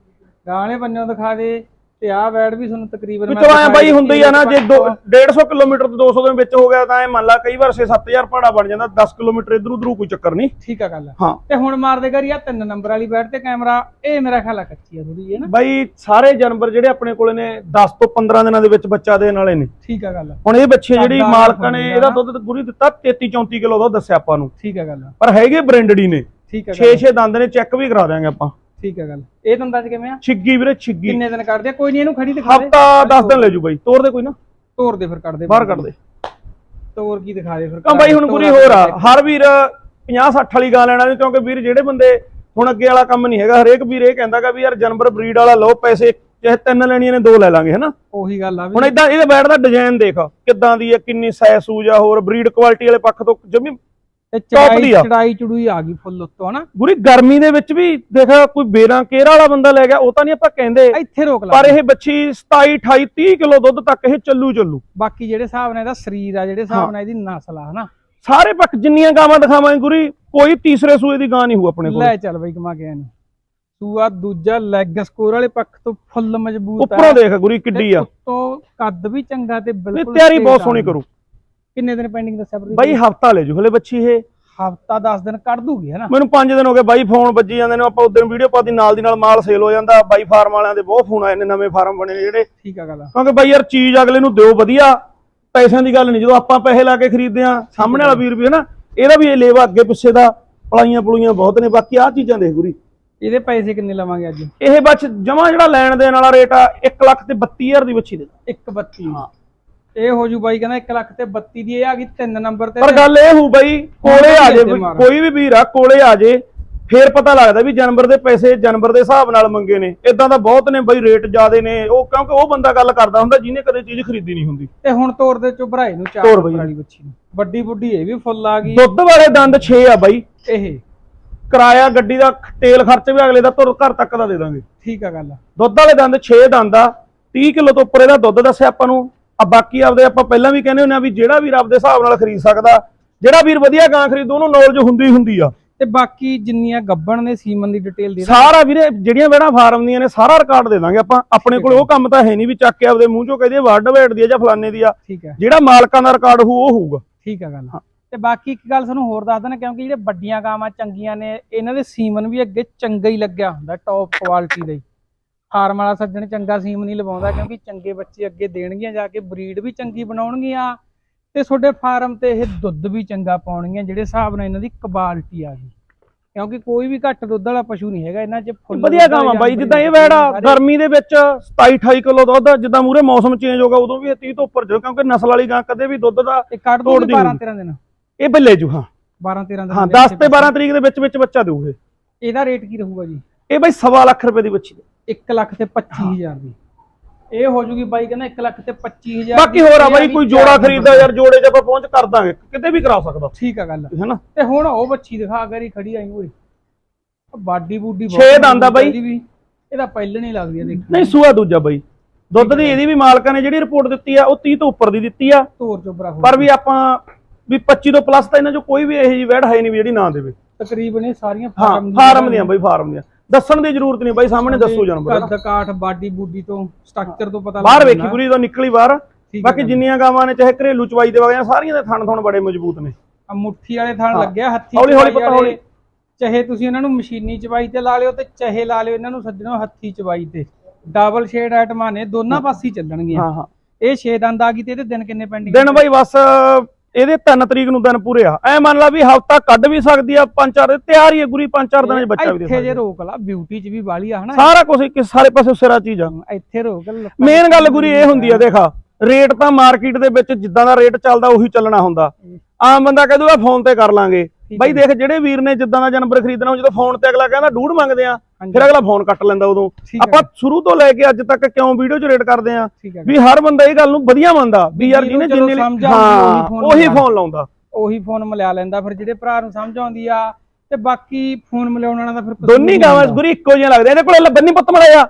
ਗਾਣੇ ਬੰਨਿਓ ਦਿਖਾ ਦੇ ਤੇ ਆਹ ਵੈੜ ਵੀ ਤੁਹਾਨੂੰ ਤਕਰੀਬਨ ਮੈਂ ਐ ਦਿਖਾਈ ਬਾਈ ਹੁੰਦੀ ਆ ਨਾ ਜੇ ਹਰੇਕ ਦੋ- ਪੱਖ 150 ਕਿਲੋਮੀਟਰ ਤੋਂ 200 ਦੇ ਵਿੱਚ ਹੋ ਗਿਆ ਤਾਂ ਐ ਮੰਨ ਲਾ ਕਈ ਵਾਰ 6-7000 ਭਾੜਾ ਬਣ ਜਾਂਦਾ 10 ਕਿਲੋਮੀਟਰ ਇਧਰ ਉਧਰ ਕੋਈ ਚੱਕਰ ਨਹੀਂ। ਠੀਕ ਆ ਗੱਲ ਹਾਂ। ਤੇ ਹੁਣ ਮਾਰ ਦੇ ਘਰ ਆ ਤਿੰਨ ਨੰਬਰ ਵਾਲੀ ਬੈਠ ਤੇ ਕੈਮਰਾ ਇਹ ਮੇਰਾ ਖਿਆਲ ਆ ਕੱਚੀ ਆ ਥੋੜੀ ਹੈ ਨਾ? ਬਾਈ ਸਾਰੇ ਜਾਨਵਰ ਜਿਹੜੇ ਆਪਣੇ ਕੋਲੇ ਨੇ 10 ਤੋਂ 15 ਦਿਨਾਂ ਦੇ ਵਿੱਚ ਬੱਚਾ ਦੇਣ ਵਾਲੇ ਨੇ। ਠੀਕ ਆ ਗੱਲ ਹੁਣ ਇਹ ਬੱਚੇ ਜਿਹੜੀ ਮਾਲਕਾਂ ਨੇ ਹੁੰਦਾ ਇਹਦਾ। ਦੁੱਧ ਗੁਰੀ ਦਿੱਤਾ 33-34 ਕਿਲੋ ਦਾ ਦੱਸਿਆ ਆਪਾਂ ਨੂੰ। ਠੀਕ ਆ ਗੱਲ ਪਰ ਹੈਗੇ ਬ੍ਰਾਂਡਡ ਹੀ ਨੇ। ਠੀਕ ਆ ਗੱਲ 6-6 ਦੰਦ ਨੇ ਚੈੱਕ ਵੀ ਕਰਾ ਦਿਆਂਗੇ ਆਪਾਂ। ਠੀਕ ਆ ਗੱਲ। ਇਹ ਦੰਦਾਂ ਚ ਕਿਵੇਂ ਆ? ਛਿੱਗੀ ਵੀਰੇ ਛਿੱਗੀ। ਕਿੰਨੇ ਦਿਨ ਕੱਢਦੇ ਆ? ਕੋਈ ਨਹੀਂ ਇਹਨੂੰ ਖੜੀ ਦਿਖਾ ਦੇ। ਹਫਤਾ 10 ਦਿਨ ਲੈ ਜੂ ਬਾਈ। ਤੋਰ ਦੇ ਕੋਈ ਨਾ। ਤੋਰ ਦੇ ਫਿਰ ਕੱਢ ਦੇ। ਬਾਹਰ ਕੱਢ ਦੇ। ਤੋਰ ਕੀ ਦਿਖਾ ਦੇ ਫਿਰ ਕਾ ਬਾਈ ਹੁਣ ਗੁਰੀ ਹੋਰ ਆ। ਹਰ ਵੀਰ 50 60 ਵਾਲੀ ਗਾਂ ਲੈਣਾ ਨਹੀਂ ਕਿਉਂਕਿ ਵੀਰ ਜਿਹੜੇ ਬੰਦੇ ਹੁਣ ਅੱਗੇ ਵਾਲਾ ਕੰਮ ਨਹੀਂ ਹੈਗਾ ਹਰੇਕ ਵੀਰ ਇਹ ਕਹਿੰਦਾਗਾ ਵੀ ਯਾਰ ਜਾਨਵਰ ਬਰੀਡ ਵਾਲਾ ਲਓ ਪੈਸੇ ਚਾਹੇ ਤਿੰਨ ਲੈਣੀਆਂ ਨੇ ਦੋ ਲੈ ਲਾਂਗੇ ਹਨਾ? ਉਹੀ ਗੱਲ ਆ ਵੀ ਹੁਣ ਇਦਾਂ ਇਹਦੇ ਬੈਟ ਦਾ ਡਿਜ਼ਾਈਨ ਦੇਖ ਕਿੱਦਾਂ ਦੀ ਹੈ ਕਿੰਨੀ ਸਾਈਜ਼ ਸੂਜ ਆ ਹੋਰ ਬਰੀਡ ਕੁਆਲਿਟੀ ਵਾਲੇ ਪੱਖ ਤੋਂ ਜਮੀ ਤੇ ਚੜਾਈ ਆ। ਚੜਾਈ ਚੜੂਈ ਆ ਗਈ ਫੁੱਲ ਉੱਤੋਂ ਹਨਾ? ਗੁਰੀ ਗਰਮੀ ਦੇ ਵਿੱਚ ਵੀ ਦੇਖ ਕੋਈ ਬੇਰਾਂ ਕੇਰ ਵਾਲਾ ਬੰਦਾ ਲੈ ਗਿਆ ਉਹ ਤਾਂ ਨਹੀਂ ਆਪਾਂ ਕਹਿੰਦੇ। ਇੱਥੇ ਰੋਕ ਲਾ। ਪਰ ਇਹ ਬੱਚੀ 27 28 30 ਕਿਲੋ ਦੁੱਧ ਤੱਕ ਇਹ ਚੱਲੂ ਚੱਲੂ। ਬਾਕੀ ਜਿਹੜੇ ਹਿਸਾਬ ਨਾਲ ਇਹਦਾ ਸਰੀਰ ਆ ਜਿਹੜੇ ਹਿਸਾਬ। ਨਾਲ ਇਹਦੀ ਨਸਲ ਆ ਹਨਾ? ਸਾਰੇ ਪੱਖ ਜਿੰਨੀਆਂ ਗਾਵਾਂ ਦਿਖਾਵਾਂਗੇ ਗੁਰੀ ਕੋਈ ਤੀਸਰੇ ਸੂਏ ਦੀ ਗਾਂ ਨਹੀਂ ਹੋਊ ਆਪਣੇ ਕੋਲ। ਲੈ ਚੱਲ ਬਈ ਕਮਾ ਕੇ ਨਹੀਂ ਸੂਆ ਦੂਜਾ ਲੈਗ ਸਕੋਰ ਵਾਲੇ ਪੱਖ ਤੋਂ ਫੁੱਲ ਮਜ਼ਬੂਤ ਆ। ਉੱਪਰੋਂ ਦੇਖ ਗੁਰੀ ਕਿੱਡੀ ਆ। ਉੱਤੋਂ ਕੱਦ ਵੀ ਚੰਗਾ ਤੇ ਬਿਲਕੁਲ ਤਿਆਰੀ ਬਹੁਤ ਸੋਹਣੀ ਕਰੂ। ਕਿੰਨੇ ਦਿਨ ਪੈਂਡਿੰਗ ਦੱਸਿਆ ਪ੍ਰਦੀਪ ਬਾਈ ਹਫਤਾ ਲੈ ਜੂ ਹਲੇ ਬੱਚੀ ਇਹ। ਹਫਤਾ 10 ਦਿਨ ਕੱਢ ਦੂਗੀ ਹਨਾ ਮੈਨੂੰ 5 ਦਿਨ ਹੋ ਗਏ ਬਾਈ ਫੋਨ ਵੱਜੀ ਜਾਂਦੇ ਨੇ ਆਪਾਂ ਉਦੋਂ ਵੀਡੀਓ ਪਾਤੀ ਨਾਲ ਦੀ ਨਾਲ ਮਾਲ ਸੇਲ ਹੋ ਜਾਂਦਾ। ਬਾਈ ਫਾਰਮ ਵਾਲਿਆਂ ਦੇ ਬਹੁਤ ਫੋਨ ਆਏ ਨੇ ਨਵੇਂ ਫਾਰਮ ਬਣੇ ਨੇ ਜਿਹੜੇ। ਠੀਕ ਆ ਗੱਲ ਆ। ਕਿਉਂਕਿ ਬਾਈ ਯਾਰ ਚੀਜ਼ ਅਗਲੇ ਨੂੰ ਦਿਓ ਵਧੀਆ ਪੈਸਿਆਂ ਦੀ ਗੱਲ ਨਹੀਂ ਜਦੋਂ ਆਪਾਂ ਪੈਸੇ ਲਾ ਕੇ ਖਰੀਦਦੇ ਆ ਸਾਹਮਣੇ ਵਾਲਾ ਵੀਰ ਵੀ ਹੈ ਨਾ ਇਹਦਾ ਵੀ ਇਹ ਲੇਵਾ ਅੱਗੇ ਪਿੱਛੇ ਦਾ ਪਲਾਈਆਂ ਪਲੂਈਆਂ ਬਹੁਤ ਨੇ ਬਾਕੀ ਆਹ ਚੀਜ਼ਾਂ ਦੇਖ ਗੁਰੀ ਇਹਦੇ ਪੈਸੇ ਕਿੰਨੇ ਲਵਾਂਗੇ ਅੱਜ? ਇਹ ਬਸ ਜਮਾ ਜਿਹੜਾ ਲੈਣ ਦੇਣ ਵਾਲਾ ਰੇਟ ਆ 1 ਲੱਖ ਤੇ 32000 ਦੀ ਬੱਚੀ ਦੇ 132 ਇਹ ਹੋ ਜੂ ਬਾਈ ਕਹਿੰਦਾ 1 ਲੱਖ ਤੇ 32 ਦੀ ਇਹ ਆ ਗਈ 3 ਨੰਬਰ ਤੇ ਪਰ ਗੱਲ ਇਹ ਹੋਊ ਬਾਈ ਕੋਲੇ ਆ ਜੇ। ਕੋਈ ਵੀ ਵੀਰ ਆ ਕੋਲੇ ਆ ਜੇ ਫੇਰ ਪਤਾ ਲੱਗਦਾ ਵੀ ਜਾਨਵਰ ਦੇ ਪੈਸੇ ਜਾਨਵਰ ਦੇ ਹਿਸਾਬ ਨਾਲ ਮੰਗੇ ਨੇ। ਇਦਾਂ ਦਾ ਬਹੁਤ ਨੇ ਬਾਈ ਰੇਟ ਜ਼ਿਆਦੇ ਨੇ। ਉਹ ਕਿਉਂਕਿ ਉਹ ਬੰਦਾ ਗੱਲ ਕਰਦਾ ਹੁੰਦਾ ਜਿਹਨੇ ਕਦੇ ਚੀਜ਼ ਖਰੀਦੀ ਨਹੀਂ ਹੁੰਦੀ। ਤੇ ਹੁਣ ਤੋਰ ਦੇ ਚੋਂ ਭਰਾਏ ਨੂੰ ਚਾਰ। ਵਾਲੀ ਬੱਚੀ ਨੂੰ। ਵੱਡੀ ਬੁੱਢੀ ਇਹ ਵੀ ਫੁੱਲ ਆ ਗਈ। ਦੁੱਧ ਵਾਲੇ ਦੰਦ 6 ਆ ਬਾਈ। ਇਹ। ਕਿਰਾਇਆ ਗੱਡੀ ਦਾ ਤੇਲ ਖਰਚ ਵੀ ਅਗਲੇ ਦਾ ਤੁਰ ਘਰ ਤੱਕ ਦਾ ਦੇ ਦਾਂਗੇ। ਠੀਕ ਆ ਗੱਲ। ਦੁੱਧ ਵਾਲੇ ਦੰਦ 6 ਦੰਦ ਆ। 30 ਕਿਲੋ ਤੋਂ ਉੱਪਰ ਇਹਦਾ ਦੁੱਧ ਦੱਸਿਆ ਆਪਾਂ ਨੂੰ। ਆ ਬਾਕੀ ਆਪਦੇ ਆਪਾਂ ਪਹਿਲਾਂ ਵੀ ਕਹਿੰਦੇ ਹੁੰਦੇ ਆ ਵੀ ਜਿਹੜਾ ਵੀਰ ਆਪਦੇ ਹਿਸਾਬ ਨਾਲ ਖਰੀਦ ਸਕਦਾ ਜਿਹੜਾ ਵੀਰ ਵਧੀਆ ਗਾਂ ਖਰੀਦੂ ਉਹਨੂੰ ਨੌਲੇਜ ਹੁੰਦੀ ਹੀ ਹੁੰਦੀ ਆ। ਤੇ ਬਾਕੀ ਜਿੰਨੀਆਂ ਗੱਬਣ ਨੇ ਸੀਮਨ ਦੀ ਡਿਟੇਲ ਦੇ। ਸਾਰਾ ਵੀਰੇ ਜਿਹੜੀਆਂ ਵੇੜਾ ਫਾਰਮ ਦੀਆਂ ਨੇ ਸਾਰਾ ਰਿਕਾਰਡ ਦੇ ਦਾਂਗੇ ਆਪਾਂ। ਆਪਣੇ ਕੋਲ ਉਹ ਕੰਮ ਤਾਂ ਹੈ ਨਹੀਂ ਵੀ ਚੱਕ ਕੇ ਆਪਦੇ ਮੂੰਹ ਚੋਂ ਕਹਦੇ ਵਰਡ ਵੇਟ ਦੀ ਆ ਜਾਂ ਫਲਾਨੇ ਦੀ ਆ। ਠੀਕ ਹੈ। ਜਿਹੜਾ ਮਾਲਕਾਂ ਦਾ ਰਿਕਾਰਡ ਹੋਊ ਉਹ ਹੋਊਗਾ। ਠੀਕ ਆ ਗੱਲ। ਤੇ ਬਾਕੀ ਇੱਕ ਗੱਲ ਤੁਹਾਨੂੰ ਹੋਰ ਦੱਸ ਦੇਣਾ ਕਿਉਂਕਿ ਜਿਹੜੇ ਵੱਡੀਆਂ ਗਾਵਾਂ ਚੰਗੀਆਂ ਨੇ ਇਹਨਾਂ ਦੇ ਸੀਮਨ ਵੀ ਅੱਗੇ ਚੰਗਾ ਹੀ ਲੱਗਿਆ ਹੁੰਦਾ ਟੌਪ ਕੁਆਲਿਟੀ ਦਾ ਹੀ। ਫਾਰਮ ਵਾਲਾ ਸੱਜਣ ਚੰਗਾ ਸੀਮ ਨਹੀਂ ਲਵਾਉਂਦਾ ਕਿਉਂਕਿ ਚੰਗੇ ਬੱਚੇ ਅੱਗੇ ਦੇਣਗੀਆਂ ਜਾ ਕੇ ਬਰੀਡ ਵੀ ਚੰਗੀ ਬਣਾਉਣਗੀਆਂ ਤੇ ਤੁਹਾਡੇ ਫਾਰਮ ਤੇ ਇਹ ਦੁੱਧ ਵੀ ਚੰਗਾ ਪਾਉਣਗੀਆਂ ਜਿਹੜੇ ਹਿਸਾਬ ਨਾਲ ਇਹਨਾਂ ਦੀ ਕੁਆਲਿਟੀ ਆ ਗਈ। ਕਿਉਂਕਿ ਕੋਈ ਵੀ ਘੱਟ ਦੁੱਧ ਵਾਲਾ ਪਸ਼ੂ ਨਹੀਂ ਹੈਗਾ ਇਹਨਾਂ 'ਚ ਫੁੱਲ ਵਧੀਆ ਗਾਵਾਂ ਬਾਈ ਜਿੱਦਾਂ ਇਹ ਵੇੜਾ। ਗਰਮੀ ਦੇ ਵਿੱਚ 27 28 ਕਿਲੋ ਦੁੱਧ ਜਿੱਦਾਂ ਮੂਰੇ ਮੌਸਮ ਚੇਂਜ ਹੋਗਾ ਉਦੋਂ ਵੀ ਇਹ 30 ਤੋਂ ਉੱਪਰ ਜਾਊ ਕਿਉਂਕਿ ਨਸਲ ਵਾਲੀ ਗਾਂ ਕਦੇ ਵੀ ਦੁੱਧ ਦਾ ਇਹ ਕੱਢ ਦੀ 12 ਹੋਊਗੀ। 13 ਦਿਨ। ਇਹ ਬੱਲੇ ਜੂ ਹਾਂ। 12 13 ਦਿਨ ਹਾਂ ਦੇ 10 ਤੇ 12 ਤਰੀਕ ਦੇ ਵਿੱਚ ਵਿੱਚ ਬੱਚਾ ਦੇਊ ਇਹ। ਇਹਦਾ ਰੇਟ ਕੀ ਰਹੂਗਾ ਜੀ? ਇਹ ਬਾਈ ਸਵਾ ਲੱਖ ਰੁਪਏ ਦੀ ਬੱਚੀ ਦੇ 1 ਲੱਖ ਤੇ 25000 ਦੀ। ਇਹ ਹੋ ਜੂਗੀ ਬਾਈ ਕਹਿੰਦਾ 1 ਲੱਖ ਤੇ 25000 ਬਾਕੀ ਹੋਰ ਆ ਬਾਈ ਕੋਈ ਜੋੜਾ ਖਰੀਦਦਾ ਯਾਰ ਜੋੜੇ 'ਚ ਆਪਾਂ ਪਹੁੰਚ ਕਰ ਦਾਂਗੇ ਕਿਤੇ ਵੀ ਕਰਾ ਸਕਦਾ। ਠੀਕ ਆ ਗੱਲ। ਹੈਨਾ ਤੇ ਹੁਣ ਉਹ ਬੱਚੀ ਦਿਖਾ ਕਰੀ ਖੜੀ ਆਈ ਓਏ ਬਾਡੀ ਬੂਡੀ ਬਹੁਤ ਛੇ ਦੰਦ ਆ ਬਾਈ। ਇਹਦੀ ਵੀ। ਇਹਦਾ ਪਹਿਲਣ ਹੀ ਲੱਗਦੀ ਦੇਖ ਨਹੀਂ ਸੂਆ ਦੂਜਾ ਬਾਈ। ਦੁੱਧ ਦੀ ਇਹਦੀ ਵੀ ਮਾਲਕਾਂ ਨੇ ਜਿਹੜੀ ਰਿਪੋਰਟ ਦਿੱਤੀ ਆ ਉਹ 30 ਤੋਂ ਉੱਪਰ ਦੀ ਦਿੱਤੀ ਆ। ਤੋਰ ਚੋਬਰਾ ਪਰ ਵੀ ਆਪਾਂ ਵੀ 25 ਤੋਂ ਪਲੱਸ ਤਾਂ ਇਹਨਾਂ 'ਚੋਂ ਕੋਈ ਵੀ ਇਹੋ ਜਿਹੀ ਵੈੜ ਹੈ ਨਹੀਂ ਵੀ ਜਿਹੜੀ ਨਾ ਦੇਵੇ। ਤਕਰੀਬਨ ਇਹ ਸਾਰੀਆਂ ਫਾਰਮ ਫਾਰਮ ਦੀਆਂ ਬਾਈ ਫਾਰਮ ਦੀਆਂ। ਦੱਸਣ ਦੀ ਜ਼ਰੂਰਤ ਨਹੀਂ ਬਾਈ ਸਾਹਮਣੇ ਦੱਸੋ ਜਾਨਵਰ ਕੱਦ ਕਾਠ ਬਾਡੀ ਬੂਡੀ ਤੋਂ ਸਟਰਕਚਰ ਤੋਂ ਪਤਾ ਬਾਹਰ ਵੇਖੀ। ਪੂਰੀ ਤੋਂ ਨਿਕਲੀ ਬਾਹਰ ਬਾਕੀ। ਜਿੰਨੀਆਂ ਗਾਵਾਂ ਨੇ ਚਾਹੇ ਘਰੇਲੂ ਚਵਾਈ ਦੇ ਵਗੈਰਾ ਸਾਰੀਆਂ ਦੇ ਥਣ ਥਣ ਬੜੇ ਮਜ਼ਬੂਤ ਨੇ ਆ ਮੁੱਠੀ ਵਾਲੇ ਥਣ। ਲੱਗਿਆ ਹੱਥੀ ਹੌਲੀ- ਹੌਲੀ ਪਤਾ। ਹੌਲੀ। ਚਾਹੇ ਤੁਸੀਂ ਇਹਨਾਂ ਨੂੰ ਮਸ਼ੀਨੀ ਚਵਾਈ ਤੇ ਲਾ ਲਿਓ ਤੇ ਚਾਹੇ ਲਾ ਲਿਓ ਇਹਨਾਂ ਨੂੰ ਸੱਜਣੋ ਹੱਥੀ ਚਵਾਈ ਤੇ ਡਬਲ ਸ਼ੇਡ ਆਈਟਮਾਂ ਨੇ ਦੋਨਾਂ ਪਾਸੇ ਚੱਲਣਗੀਆਂ ਹਾਂ ਹਾਂ ਇਹ 6 ਦੰਦ ਆ ਗਈ ਤੇ ਇਹਦੇ ਦਿਨ ਕਿੰਨੇ ਪੈਂਡਿੰਗ ਦਿਨ ਬਾਈ ਬਸ ਇਹਦੇ 3 ਤਰੀਕ ਨੂੰ ਦਿਨ ਪੂਰੇ ਆ। ਐ ਮੰਨ ਲਾ ਵੀ ਹਫਤਾ ਕੱਢ ਵੀ ਸਕਦੀ ਆ ਪੰਜ ਚਾਰ ਤਿਆਰ ਹੀ ਹੈ ਗੁਰੀ ਪੰਜ ਚਾਰ ਦਿਨਾਂ ਚ ਬੱਚਾ ਵੀ ਦੇ ਇੱਥੇ ਜੇ ਰੋਕ ਲਾ ਬਿਊਟੀ ਚ ਵੀ ਵਾਲੀ ਆ ਹਨਾ? ਸਾਰਾ ਕੁਝ ਇੱਕ ਸਾਰੇ ਪਾਸੇ ਸਿਰਾ ਚੀਜ਼ ਆ। ਇੱਥੇ ਰੋਕ ਮੇਨ ਗੱਲ ਗੁਰੀ ਇਹ ਹੁੰਦੀ ਆ ਦੇਖਾ ਰੇਟ ਤਾਂ ਮਾਰਕੀਟ ਦੇ ਵਿੱਚ ਜਿੱਦਾਂ ਦਾ ਰੇਟ ਚੱਲਦਾ ਉਹੀ ਚੱਲਣਾ ਹੁੰਦਾ। ਆਮ ਬੰਦਾ ਕਹਿ ਦੂਗਾ ਫੋਨ ਤੇ ਕਰ ਲਾਂਗੇ। ਬਾਈ ਦੇਖ ਜਿਹੜੇ ਵੀਰ ਨੇ ਜਿੱਦਾਂ ਦਾ ਜਾਨਵਰ ਖਰੀਦਣਾ ਉਹ ਜਦੋਂ ਫੋਨ ਤੇ ਅਗਲਾ ਕਹਿੰਦਾ ਡੂਢ ਮੰਗਦੇ ਆ। ਫਿਰ ਅਗਲਾ ਫੋਨ ਕੱਟ ਲੈਂਦਾ ਉਦੋਂ। ਆਪਾਂ ਸ਼ੁਰੂ ਤੋਂ ਲੈ ਕੇ ਅੱਜ ਤੱਕ ਕਿਉਂ ਵੀਡੀਓ 'ਚ ਰੇਟ ਕਰਦੇ ਆ? ਵੀ ਹਰ ਬੰਦਾ ਇਹ ਗੱਲ ਨੂੰ ਵਧੀਆ ਮੰਨਦਾ ਵੀ ਯਾਰ ਜਿਹਨੂੰ ਜਿੰਨੇ ਹਾਂ ਉਹੀ। ਫੋਨ ਲਾਉਂਦਾ। ਉਹੀ ਫੋਨ ਮਿਲਾ ਲੈਂਦਾ ਫਿਰ ਜਿਹੜੇ ਭਰਾ ਨੂੰ ਸਮਝ ਆਉਂਦੀ ਆ ਤੇ ਬਾਕੀ ਫੋਨ ਮਿਲਾਉਣ ਵਾਲਾ ਤਾਂ ਫਿਰ ਦੋਨੀ ਗਾਵਾਂ। ਗੁਰੀ ਇੱਕੋ ਜਿਹੀਆਂ ਲੱਗਦੀਆਂ ਇਹਦੇ ਕੋਲੇ ਬੰਨੀ ਪੁੱਤ ਮੜਾਇਆ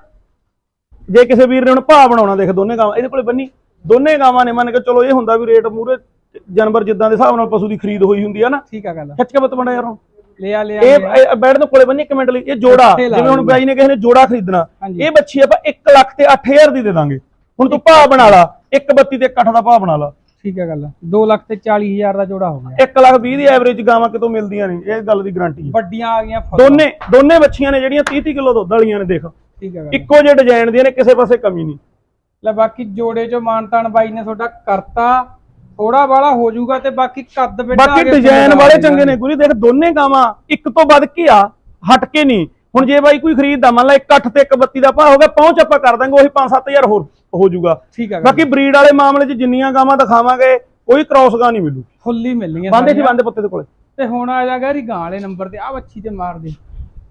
ਜੇ ਕਿਸੇ ਵੀਰ ਨੇ ਹੁਣ ਭਾਅ ਬਣਾਉਣਾ ਦੇਖ ਦੋਨੇ ਗਾਵਾਂ ਇਹਦੇ ਕੋਲੇ ਬੰਨੀ। ਦੋਨੇ ਗਾਵਾਂ ਨੇ ਮੰਨ ਕੇ ਚਲੋ ਇਹ ਹੁੰਦਾ ਵੀ ਰੇਟ ਮੂਰੇ ਜਾਨਵਰ ਜਿੱਦਾਂ ਦੇ ਹਿਸਾਬ ਨਾਲ ਪਸ਼ੂ ਦੀ ਖਰੀਦ ਹੋਈ ਹੁੰਦੀ ਆ ਨਾ। ਠੀਕ ਆ ਗੱਲ। ਖਿੱਚ ਕੇ ਪੁੱਤ ਮੜਾ ਯਾਰ। ਲਿਆ ਲਿਆ ਇਹ ਬੈਠ ਦੇ ਕੋਲੇ ਬੰਨੀ ਇੱਕ ਮਿੰਟ ਲਈ। ਇਹ ਜੋੜਾ ਜਿਵੇਂ ਹੁਣ। ਬਾਈ ਨੇ ਕਿਸੇ ਨੇ ਜੋੜਾ ਖਰੀਦਣਾ। ਇਹ ਬੱਚੀ ਆਪਾਂ 1 ਲੱਖ ਤੇ 8000 ਦੀ ਦੇ ਦਾਂਗੇ। ਹੁਣ ਤੂੰ ਭਾਅ ਬਣਾ ਲਾ। 132 ਤੇ 1 ਦਾ ਭਾਅ ਬਣਾ ਲਾ। ਠੀਕ ਹੈ ਗੱਲ। 2 ਲੱਖ ਤੇ 40 ਹਜ਼ਾਰ ਦਾ ਜੋੜਾ ਹੋ ਗਿਆ। 1 ਲੱਖ 20 ਦੀ ਐਵਰੇਜ ਗਾਵਾਂ ਕਿਤੋਂ ਮਿਲਦੀਆਂ ਨਹੀਂ। ਇਹ ਗੱਲ ਦੀ ਗਾਰੰਟੀ ਹੈ ਵੱਡੀਆਂ ਆ ਗਈਆਂ। ਦੋਨੇ ਦੋਨੇ ਬੱਚੀਆਂ ਨੇ ਜਿਹੜੀਆਂ 30 30 ਕਿਲੋ ਦੁੱਧ ਵਾਲੀਆਂ ਨੇ ਦੇਖ। ਠੀਕ ਹੈ ਗੱਲ। ਇੱਕੋ ਜਿਹੇ ਡਿਜ਼ਾਈਨ ਦੀਆਂ ਨੇ ਕਿਸੇ ਪਾਸੇ ਕਮੀ ਨਹੀਂ। ਲੈ ਬਾਕੀ ਜੋੜੇ ਚੋਂ ਮਾਨਤਾਨ ਬਾਈ ਨੇ ਤੁਹਾਡਾ ਕਰਤਾ। ਥੋੜਾ ਬਾਲਾ ਹੋ ਜਾਊਗਾ ਤੇ ਬਾਕੀ ਕੱਦ ਬੇਟਾ ਬਾਕੀ ਡਿਜ਼ਾਈਨ ਵਾਲੇ ਚੰਗੇ ਨੇ ਗੁਰੀ ਦੇਖ ਦੋਨੇ ਗਾਵਾਂ ਇੱਕ ਤੋਂ ਵੱਧ ਕੇ ਆ? ਹਟ ਕੇ ਨਹੀਂ। ਹੁਣ ਜੇ ਬਾਈ ਕੋਈ ਖਰੀਦਦਾ ਮੰਨ ਲਾ 1 ਤੇ 1 ਦਾ ਭਾਅ ਹੋ ਗਿਆ ਪਹੁੰਚ ਆਪਾਂ ਕਰ ਦਾਂਗੇ ਉਹੀ 5-7000 ਹੋਰ ਹੋ ਜਾਊਗਾ। ਠੀਕ ਹੈ ਬਾਕੀ ਬਰੀਡ ਵਾਲੇ ਮਾਮਲੇ 'ਚ ਜਿੰਨੀਆਂ ਗਾਵਾਂ ਦਿਖਾਵਾਂਗੇ ਕੋਈ ਕ੍ਰਾਸ ਗਾਂ ਨਹੀਂ ਮਿਲੂ ਫੁੱਲੀ ਮਿਲਣੀਆਂ ਬੰਦੇ ਸੀ ਸਾਰੀਆਂ। ਬੰਦੇ ਪੁੱਤੇ ਦੇ ਕੋਲੇ। ਤੇ ਹੁਣ ਆ ਜਾ ਗੈਰੀ ਗਾਂ ਵਾਲੇ ਨੰਬਰ ਤੇ ਆ ਬੱਚੀ ਤੇ ਮਾਰ ਦੇ।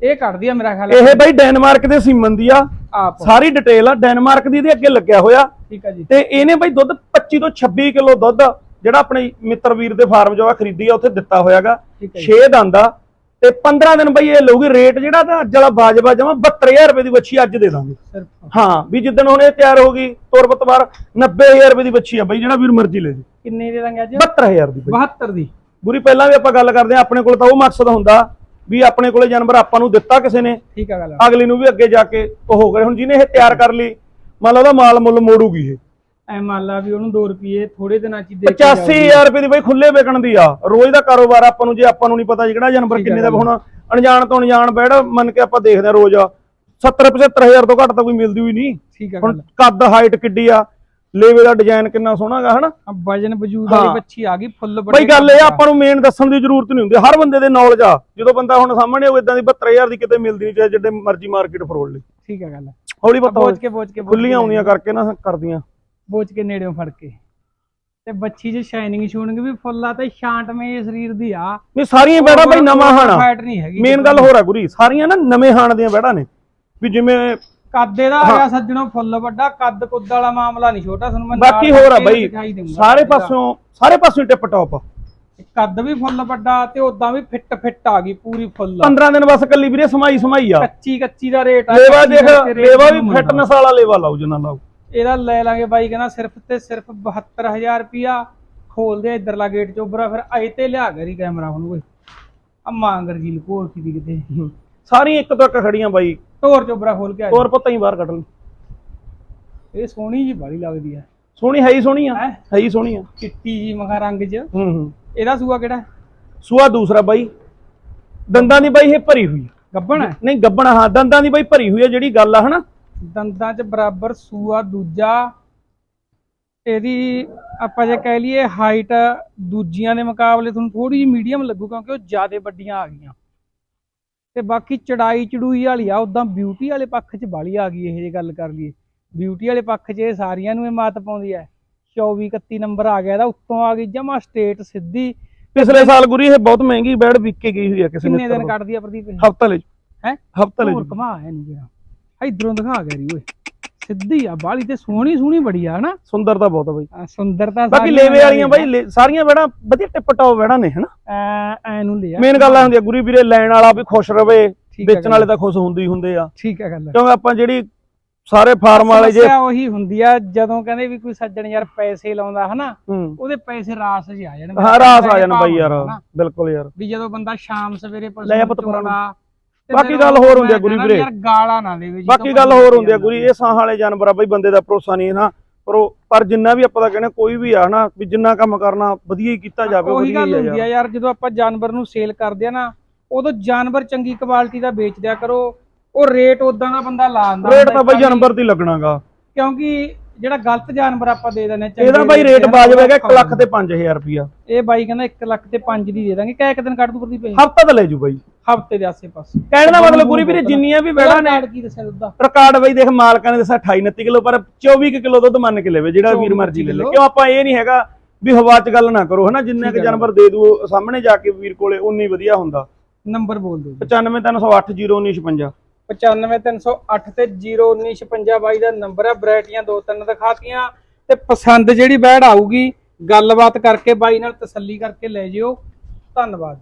ਇਹ ਕੱਢਦੀ ਆ ਮੇਰਾ ਖਿਆਲ ਇਹ ਬਾਈ ਡੈਨਮਾਰਕ ਦੇ ਸੀਮਨ ਦੀ ਆ। ਆਪ। ਸਾਰੀ ਡਿਟੇਲ ਆ ਡੈਨਮਾਰਕ ਦੀ ਇਹਦੇ ਅੱਗੇ ਲੱਗਿਆ ਹੋਇਆ। ਠੀਕ ਆ ਜੀ। ਤੇ ਇਹਨੇ ਬਾਈ ਦੁੱਧ 25 ਤੋਂ 26 ਕਿਲੋ ਦੁੱਧ ਜਿਹੜਾ ਆਪਣੇ ਮਿੱਤਰ ਵੀਰ ਦੇ ਫਾਰਮ ਜੋ ਆ ਖਰੀਦੀ ਆ ਉੱਥੇ ਦਿੱਤਾ ਹੋਇਆਗਾ। ਠੀਕ ਹੈ 6 ਦੰਦ ਆ। ਤੇ 15 ਦਿਨ ਬਾਈ ਇਹ ਲਊਗੀ ਰੇਟ ਜਿਹੜਾ ਤਾਂ ਅੱਜ ਵਾਲਾ ਬਾਜਵਾ ਜਮਾ 72000 ਰੁਪਏ ਦੀ ਬੱਚੀ ਅੱਜ ਦੇ ਦਾਂਗੇ। ਹਾਂ ਵੀ ਜਿੱਦਣ ਹੁਣ ਇਹ ਤਿਆਰ ਹੋ ਗਈ ਤੁਰਬਤ ਵਾਰ 90000 ਰੁਪਏ ਦੀ ਬੱਚੀ ਆ ਬਾਈ ਜਿਹੜਾ ਵੀਰ ਮਰਜ਼ੀ ਲੈ ਜੇ ਕਿੰਨੇ ਦੇ ਦਾਂਗੇ ਅੱਜ? 72000 ਦੀ ਬਾਈ। 72 ਦੀ। ਗੁਰੀ ਪਹਿਲਾਂ ਵੀ ਆਪਾਂ ਗੱਲ ਕਰਦੇ ਆ ਆਪਣੇ ਕੋਲ ਤਾਂ ਉਹ ਮਕਸਦ ਹੁੰਦਾ ਵੀ ਆਪਣੇ ਕੋਲੇ ਜਾਨਵਰ ਆਪਾਂ ਨੂੰ ਦਿੱਤਾ ਕਿਸੇ ਨੇ ਠੀਕ ਆ ਗੱਲ ਅਗਲੀ ਨੂੰ ਵੀ ਅੱਗੇ ਜਾ ਕੇ ਉਹ ਹੋ ਗਏ। ਹੁਣ ਜਿਹਨੇ ਇਹ ਤਿਆਰ ਕਰ ਲਈ ਮੰਨ ਲਓ ਉਹਦਾ ਮਾਲ ਮੁੱਲ ਮੋੜੂਗੀ ਇਹ। ਐ ਮੰਨ ਲਾ ਵੀ ਉਹਨੂੰ 2 ਰੁਪਏ ਥੋੜੇ ਦਿਨਾਂ ਚ ਦੇ ਕੇ ਜਾਊਗੀ। 85000 ਰੁਪਏ ਦੀ ਬਾਈ ਖੁੱਲੇ ਵਿਕਣ ਦੀ ਆ। ਰੋਜ਼ ਦਾ ਕਾਰੋਬਾਰ ਆਪਾਂ ਨੂੰ ਜੇ ਆਪਾਂ ਨੂੰ ਨਹੀਂ ਪਤਾ ਜਿਹੜਾ ਜਾਨਵਰ ਕਿੰਨੇ ਦਾ। ਹੁਣ। ਅਣਜਾਣ ਤੋਂ ਅਣਜਾਣ ਬੈੜ ਮੰਨ ਕੇ ਆਪਾਂ ਦੇਖਦੇ ਆ ਰੋਜ਼। 70 75000 ਤੋਂ ਘੱਟ ਤਾਂ ਕੋਈ ਮਿਲਦੀ ਹੋਈ ਨਹੀਂ। ਹੁਣ ਕੱਦ ਹਾਈਟ ਕਿੱਡੀ ਆ। ਲੇਵੇ ਦਾ ਡਿਜ਼ਾਈਨ ਕਿੰਨਾ ਸੋਹਣਾਗਾ ਹਨਾ? ਆ ਵਜਨ ਵਜੂਦ ਹਾਂ। ਵਾਲੀ ਬੱਚੀ ਆ ਗਈ ਫੁੱਲ ਬਈ ਗੱਲ ਇਹ ਆਪਾਂ ਨੂੰ ਮੇਨ ਦੱਸਣ ਦੀ ਜ਼ਰੂਰਤ ਨਹੀਂ ਹੁੰਦੀ ਹਰ ਬੰਦੇ ਦੇ ਨੌਲੇਜ ਆ। ਜਦੋਂ ਬੰਦਾ ਹੁਣ ਸਾਹਮਣੇ ਉਹ ਇਦਾਂ ਦੀ 72000 ਦੀ ਕਿਤੇ ਮਿਲਦੀ ਨਹੀਂ ਚਾਹੇ ਜਿੱਡੇ ਮਰਜ਼ੀ ਮਾਰਕੀਟ ਫਰੋਲ ਲਈ ਠੀਕ ਆ ਗੱਲ। ਹੌਲੀ ਪਤਾ ਬੋਝ ਕੇ ਬੋਝ ਕੇ ਖੁੱਲੀਆਂ ਆਉਂਦੀਆਂ ਕਰਕੇ ਨਾ ਕਰਦੀਆਂ। ਬੋਝ ਕੇ ਨੇੜਿਓਂ ਫੜ ਕੇ। ਤੇ ਬੱਚੀ 'ਚ ਸ਼ਾਈਨਿੰਗ ਸ਼ੂਨਿੰਗ ਵੀ ਫੁੱਲ ਆ ਤੇ ਸ਼ਾਂਤਮਈ ਸਰੀਰ ਦੀ ਆ। ਨਹੀਂ ਸਾਰੀਆਂ ਬੈੜਾਂ ਬਈ ਨਵਾਂ ਹਾਣਾ। ਹੈਗੀ ਮੇਨ ਗੱਲ ਹੋਰ ਆ ਗੁਰੀ ਸਾਰੀਆਂ ਨਾ ਨਵੇਂ ਹਾਣ ਦੀਆਂ ਬੈੜਾਂ ਨੇ। ਵੀ ਜਿਵੇਂ ਕੱਦ ਇਹਦਾ ਆ ਗਿਆ ਸੱਜਣੋ ਫੁੱਲ ਵੱਡਾ ਕੱਦ ਕੁੱਦ ਵਾਲਾ ਮਾਮਲਾ ਨਹੀਂ ਛੋਟਾ ਤੁਹਾਨੂੰ ਮੈਂ ਬਾਕੀ ਹੋਰ ਆ ਬਈ ਸਾਰੇ। ਪਾਸਿਓਂ ਸਾਰੇ ਪਾਸਿਓਂ ਟਿਪ ਟੌਪ। ਕੱਦ ਵੀ ਫੁੱਲ ਵੱਡਾ ਤੇ ਉਦਾਂ ਵੀ ਫਿੱਟ ਫਿੱਟ ਆ ਗਈ ਪੂਰੀ ਫੁੱਲ। 15 ਦਿਨ ਬਸ ਕੱਲੀ ਵੀਰੇ ਸਮਾਈ ਸਮਾਈ ਆ। ਕੱਚੀ ਕੱਚੀ ਦਾ ਰੇਟ ਆ ਲੇਵਾ ਦੇਖ ਲੇਵਾ ਵੀ ਫਿਟਨੈਸ ਵਾਲਾ। ਲੇਵਾ ਲਾਓ ਜਿੰਨਾ ਲਾਓ। ਇਹਦਾ ਲੈ ਲਾਂਗੇ ਬਾਈ ਕਹਿੰਦਾ ਸਿਰਫ ਤੇ ਸਿਰਫ 72000 ਰੁਪਿਆ ਖੋਲਦੇ ਇਧਰਲਾ ਗੇਟ ਚੋਬਰਾ ਫਿਰ ਆਏ ਤੇ ਲਿਆ ਕਰੀ ਕੈਮਰਾ ਹੁਣ ਓਏ ਆ ਮਾਂਗਰ ਜੀ ਲਕੋਰ ਕੀ ਦੀ ਕਿਤੇ। ਸਾਰੀਆਂ ਇੱਕ ਤੋਂ ਇੱਕ ਖੜੀਆਂ ਬਾਈ। ਢੋਰ ਚੋਬਰਾ ਖੋਲ ਕੇ ਆ ਹੋਰ ਪਤਾ ਹੀ ਬਾਹਰ ਕੱਢ ਲਈ ਇਹ ਸੋਹਣੀ ਜੀ ਬਾਲੀ ਲੱਗਦੀ ਆ। ਸੋਹਣੀ ਹੈ ਹੀ ਸੋਹਣੀ ਆ। ਹੈਂ? ਹੈ ਹੀ ਸੋਹਣੀ ਆ। ਚਿੱਟੀ ਜੀ ਮਖਾ ਰੰਗ 'ਚ। ਹੂੰ ਹੂੰ। ਇਹਦਾ ਸੂਆ ਕਿਹੜਾ? ਸੂਆ ਦੂਸਰਾ ਬਾਈ। ਦੰਦਾਂ ਦੀ ਬਾਈ ਇਹ ਭਰੀ ਹੋਈ ਆ। ਗੱਬਣ ਹੈ ਨਹੀਂ ਗੱਬਣ ਹਾਂ ਦੰਦਾਂ ਦੀ ਬਾਈ ਭਰੀ ਹੋਈ ਆ ਜਿਹੜੀ ਗੱਲ ਆ ਹਨਾ? ਦੰਦਾਂ 'ਚ ਬਰਾਬਰ ਸੂਆ ਦੂਜਾ। ਇਹਦੀ ਆਪਾਂ ਜੇ ਕਹਿ ਲਈਏ ਹਾਈਟ ਦੂਜੀਆਂ ਦੇ ਮੁਕਾਬਲੇ ਤੁਹਾਨੂੰ ਥੋੜੀ ਜਿਹੀ ਮੀਡੀਅਮ ਲੱਗੂ ਕਿਉਂਕਿ ਉਹ ਜ਼ਿਆਦਾ ਵੱਡੀਆਂ ਆ ਗਈਆਂ। ਤੇ ਬਾਕੀ ਚੜਾਈ ਚੜੂਈ ਵਾਲੀ ਆ ਉਦਾਂ ਬਿਊਟੀ ਵਾਲੇ ਪੱਖ 'ਚ ਬਾਲੀ ਆ ਗਈ ਇਹ ਜੇ ਗੱਲ ਕਰ ਲਈਏ। ਬਿਊਟੀ ਵਾਲੇ ਪੱਖ 'ਚ ਇਹ ਸਾਰੀਆਂ ਨੂੰ ਇਹ ਮਾਤ ਪਾਉਂਦੀ ਹੈ 24 31 ਨੰਬਰ ਆ ਗਿਆ ਇਹਦਾ ਉੱਤੋਂ ਆ ਗਈ ਜਮਾ ਸਟੇਟ ਸਿੱਧੀ। ਪਿਛਲੇ ਸਾਲ ਗੁਰੀ ਇਹ ਬਹੁਤ ਮਹਿੰਗੀ ਬੈੜ ਵਿਕ ਕੇ ਗਈ ਹੋਈ ਆ ਕਿਸੇ ਕਿੰਨੇ ਨੇ ਦਿਨ ਕੱਢਦੀ ਆ ਪ੍ਰਦੀਪ? ਹਫਤਾ ਲੈ ਹੈਂ? ਹਫਤਾ ਲੈ ਹੋਰ ਕਮਾ ਹੈ ਨਹੀਂ ਜਿਹੜਾ ਇਧਰੋਂ ਦਿਖਾ ਗਿਆ ਰੀ ਓਏ। ਸਿੱਧੀ ਆ ਬਾਲੀ ਤੇ ਸੋਹਣੀ ਸੋਹਣੀ ਬੜੀ ਆ ਹਨਾ? ਸੁੰਦਰਤਾ ਬਹੁਤ ਆ ਬਾਈ। ਆ ਸੁੰਦਰਤਾ ਬਾਕੀ ਸਾਰੀਆਂ ਲੇਵੇ ਵਾਲੀਆਂ ਬਾਈ ਲੇ- ਸਾਰੀਆਂ ਬੈੜਾਂ ਵਧੀਆ ਟਿਪ ਟੌਪ ਬੈੜਾਂ ਨੇ ਹਨਾ? ਐ ਐ ਨੂੰ ਲਿਆ। ਮੇਨ ਗੱਲ ਆ ਹੁੰਦੀ ਆ ਗੁਰੀ ਵੀਰੇ ਲੈਣ ਵਾਲਾ ਵੀ ਖੁਸ਼ ਰਵੇ ਠੀਕ ਵੇਚਣ ਵਾਲੇ ਤਾਂ ਖੁਸ਼ ਹੁੰਦੇ ਹੀ ਹੁੰਦੇ ਆ। ਠੀਕ ਹੈ ਗੱਲ। ਕਿਉਂਕਿ ਆਪਾਂ ਜਿਹੜੀ ਸਾਰੇ ਫਾਰਮ ਵਾਲੇ ਜੇ ਸਮੱਸਿਆ ਉਹੀ ਹੁੰਦੀ ਆ ਜਦੋਂ ਕਹਿੰਦੇ ਵੀ ਕੋਈ ਸੱਜਣ ਯਾਰ ਪੈਸੇ ਲਾਉਂਦਾ ਹਨਾ? ਹੂੰ। ਉਹਦੇ ਪੈਸੇ ਰਾਸ ਜਿਹੇ ਆ ਜਾਣਗੇ ਹਾਂ ਰਾਸ ਆ ਪੈਸੇ ਜਾਣ ਬਾਈ ਯਾਰ ਹਨਾ। ਬਿਲਕੁਲ ਯਾਰ। ਵੀ ਜਦੋਂ ਬੰਦਾ ਸ਼ਾਮ ਸਵੇਰੇ ਪਸ਼ੂ ਲੈ ਨੂੰ ਪਰਾਂ ਨੂੰ। ਚੋਣਾ, ਬਾਕੀ ਗੱਲ ਹੋਰ ਹੁੰਦੀ ਆ ਗੁਰੀ ਵੀਰੇ। ਯਾਰ ਗਾਲਾਂ ਨਾ ਦੇਵੇ ਜੀ ਬਾਕੀ ਗੱਲ ਹੋਰ ਹੁੰਦੀ ਆ ਗੁਰੀ ਇਹ ਸਾਹ ਵਾਲੇ ਜਾਨਵਰ ਆ ਬਾਈ ਬੰਦੇ ਦਾ ਭਰੋਸਾ ਨਹੀਂ ਨਾ। ਪਰ ਪਰ ਜਿੰਨਾ ਵੀ ਆਪਾਂ ਤਾਂ ਕਹਿੰਦੇ ਕੋਈ ਵੀ ਆ ਨਾ ਵੀ ਜਿੰਨਾ ਕੰਮ ਕਰਨਾ ਵਧੀਆ ਹੀ ਕੀਤਾ ਜਾਵੇ ਉਹੀ ਵਧੀਆ ਗੱਲ ਹੁੰਦੀ ਆ ਯਾਰ ਜਦੋਂ ਆਪਾਂ ਜਾਨਵਰ ਨੂੰ ਸੇਲ ਕਰਦੇ ਆ ਨਾ ਉਦੋਂ ਜਾਨਵਰ ਚੰਗੀ ਕੁਆਲਿਟੀ ਦਾ ਵੇਚ ਦਿਆ ਕਰੋ। ਉਹ ਰੇਟ ਉਦਾਂ ਦਾ ਬੰਦਾ ਲਾ ਦਿੰਦਾ ਰੇਟ ਤਾਂ ਬਾਈ ਜਾਨਵਰ ਤੇ ਲੱਗਣਾਗਾ। ਕਿਉਂਕਿ ਜਿਹੜਾ ਗਲਤ ਜਾਨਵਰ ਆਪਾਂ ਦੇ ਦਿੰਦੇ ਚੰਗੇ ਇਹਦਾ ਬਾਈ ਰੇਟ ਬਾਜਬ ਹੈਗਾ 1 ਆਪਾਂ ਲੱਖ ਤੇ 5000 ਰੁਪਿਆ ਇਹ ਬਾਈ ਕਹਿੰਦਾ 1 ਲੱਖ ਤੇ 5 ਦੀ ਦੇ ਦਾਂਗੇ ਕਿਹ ਇੱਕ ਦਿਨ ਕੱਢ ਦੂ ਪ੍ਰਦੀ ਪਈ ਹਫਤਾ ਤਾਂ ਲੈ ਜੂ ਬਾਈ। ਹਫ਼ਤੇ ਦੇ ਆਸੇ-ਪਾਸੇ ਕਹਿਣ ਦਾ ਮਤਲਬ ਪੂਰੀ ਵੀਰੇ ਜਿੰਨੀਆਂ ਵੀ ਬੈੜਾ ਨੇ ਕੀ ਦੱਸਿਆ ਦੁੱਧ ਦਾ ਰਿਕਾਰਡ ਬਾਈ ਦੇਖ ਮਾਲਕਾਂ ਨੇ ਦੱਸਿਆ 28 29 ਕਿਲੋ ਪਰ 24 ਕੁ ਕਿਲੋ ਦੁੱਧ ਮੰਨ ਕੇ ਲੈਵੇ ਜਿਹੜਾ 24 ਵੀਰ ਮਰਜ਼ੀ ਲੈ ਲੇ। ਕਿਉਂ ਆਪਾਂ ਇਹ ਨਹੀਂ ਹੈਗਾ ਵੀ ਹਵਾ 'ਚ ਗੱਲ ਨਾ ਕਰੋ ਹਨਾ? ਜਿੰਨੇ ਕੁ ਜਾਨਵਰ ਦੇ ਦੂ ਸਾਹਮਣੇ ਜਾ ਕੇ ਵੀਰ ਕੋਲੇ ਉਨੀ ਵਧੀਆ ਹੁੰਦਾ। ਨੰਬਰ ਬੋਲ ਦਿਓ 9530801956 95308 ਤੇ 01956 ਬਾਈ ਦਾ ਨੰਬਰ ਹੈ ਵੈਰਾਈਟੀਆਂ ਦੋ ਤਿੰਨ ਦਿਖਾਤੀਆਂ। ਤੇ ਪਸੰਦ ਜਿਹੜੀ ਬੈੜ ਆਊਗੀ, ਗੱਲਬਾਤ ਕਰਕੇ ਬਾਈ ਨਾਲ ਤਸੱਲੀ ਕਰਕੇ ਲੈ ਜਿਓ। ਧੰਨਵਾਦ